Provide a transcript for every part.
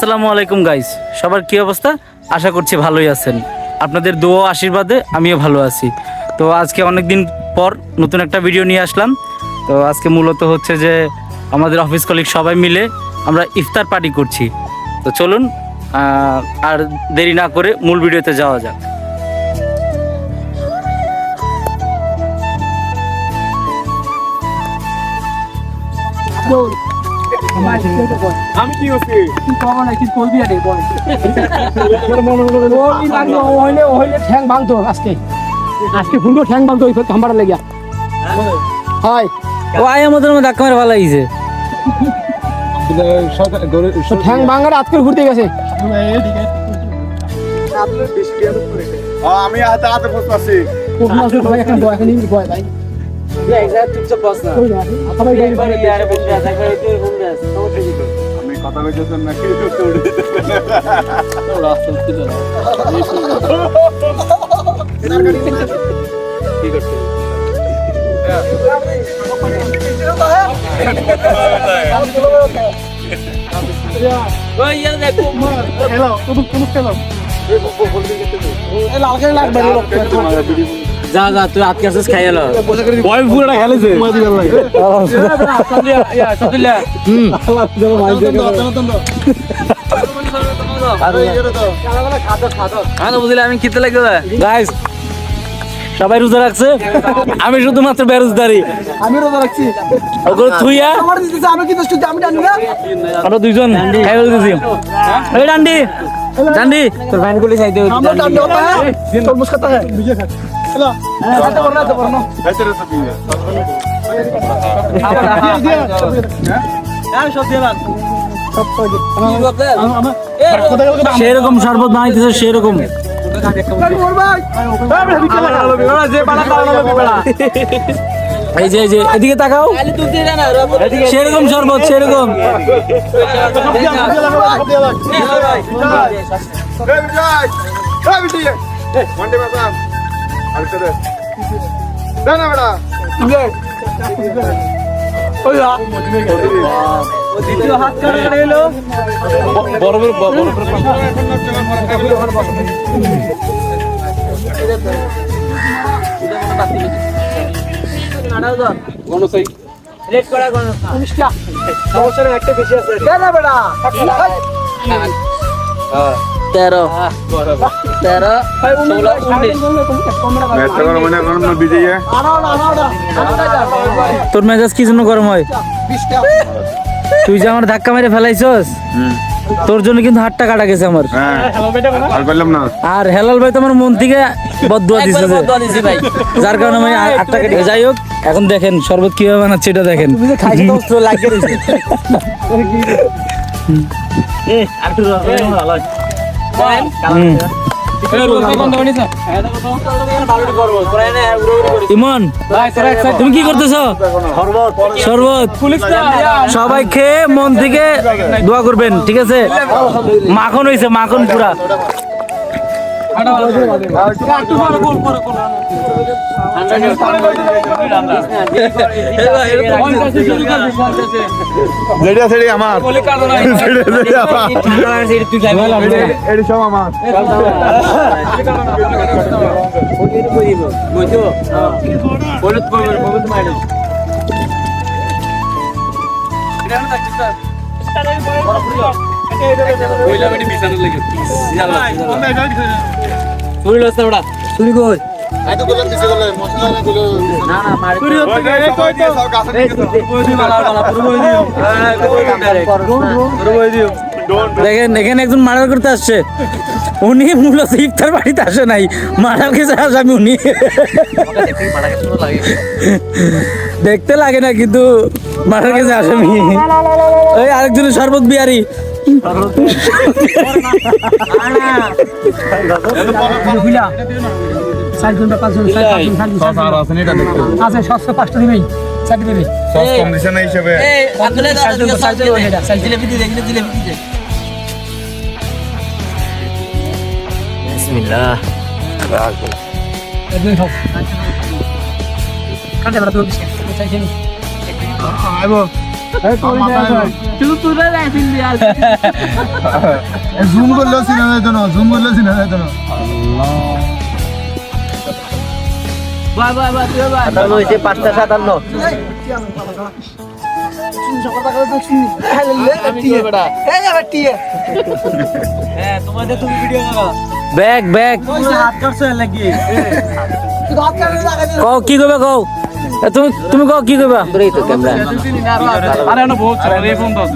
আসসালামু আলাইকুম গাইস সবার কি অবস্থা? আশা করছি ভালোই আছেন। আপনাদের দোয়া আশীর্বাদে আমিও ভালো আছি। তো আজকে অনেক দিন পর নতুন একটা ভিডিও নিয়ে আসলাম। তো আজকে মূলত হচ্ছে যে আমাদের অফিস কলিগ সবাই মিলে আমরা ইফতার পার্টি করছি। তো চলুন আর দেরি না করে মূল ভিডিওতে যাওয়া যাক। আমি কি হচ্ছে কখন একদিন করবি আরে বল ওই লাগল ওইলে ওইলে ঠ্যাং ভাঙতো আজকে। আজকে ফুটো ঠ্যাং ভাঙতো ওই খাম্বাটা হয় ও আয় আমাদের মধ্যে ধাক্কা মেরে ভালো লাগিয়েছে তো ঠ্যাং ভাঙার আজকে ঘুরতে গেছে। আমি হাতে হাতে বসে আছি। কোন মাসে ভাই এখন বয় এখন ইনি ভাই ওই না, সবাই গাড়ি আমি কথা কইতেছেন নাকি উড়ে দিতেছেন যা যা তুই আজকে আসিস খাই এলো। বয় পুরোটা খেলেছে। আমি খেতে লাগবে গাইস সবাই রোজা রাখছে? আমি শুধুমাত্র বেরোজদারি আমি রোজা রাখছি। ওগুলো থুইয়া আমি কিন্তু শুধু আমি জানি না? আমরা দুইজন খাই দিছি। এই ডান্ডি ডান্ডি। তোর ফ্যান গুলি আমরা হ্যাঁ তরমুজ খাতা হ্যাঁ। সেরকম শরবত বানাইতেছে সেরকম এই যে এই যে এদিকে তাকাও সেরকম শরবত সেরকম। মন্ডে বাবা আরেকটা দে না না বেটা তেরো তেরো ষোলো উনিশ মেট্রো করে মনে করুন না বিজয় তোর। মেজাজ কি জন্য গরম হয়? তুই যে আমার ধাক্কা মেরে ফেলাইছস তোর জন্য কিন্তু হাতটা কাটা গেছে আমার। হ্যাঁ। আর বললাম না। আর হেলাল ভাই তো আমার মন থেকে বদুয়া দিছে যার কারণে আমি আ- কেটে যাই হোক এখন দেখেন শরবত কীভাবে বানাচ্ছে এটা দেখেন। হুম। ইমন তুমি কি করতেছো? শরবত। সবাই খেয়ে মন থেকে দোয়া করবেন ঠিক আছে? মাখন হয়েছে মাখন পুরা। যেটা সেটি আমার। যেটা সেটি আমার। এটি সব আমার। চুরি দেখেন এখানে একজন মার্ডার করতে আসছে। উনি মূলত ইফতার বাড়িতে আসে নাই। মার্ডার কেসে আসামি উনি। দেখতে লাগে না কিন্তু মার্ডার কেসে আসামি ওই আরেকজনের শরবত বিহারি। চারজন পাঁচজন চারজন চারজন আছে সাতশো পাঁচটা দিবেই চারটে দিবে কন্ডিশন হিসেবে চারজন চারজন একদমই সব কাটে বেড়া তো চাইছেন আইবো শুধু জুম করল সিনেমা যেত না জুম করল সিনেমা যেত না বাই বাই বাই তুই বাই সাতান্ন হয়েছে পাঁচটা সাতান্ন। Bag bag. কি করবে কও? এ, তুমি তুমি কও কি কইবা? দূরেই তো ক্যামেরা আরে না বহুত চলে রে ফোন দাও।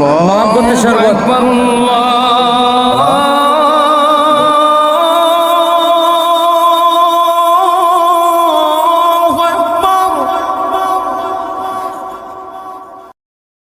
মহব্বত সর্বত আল্লাহ।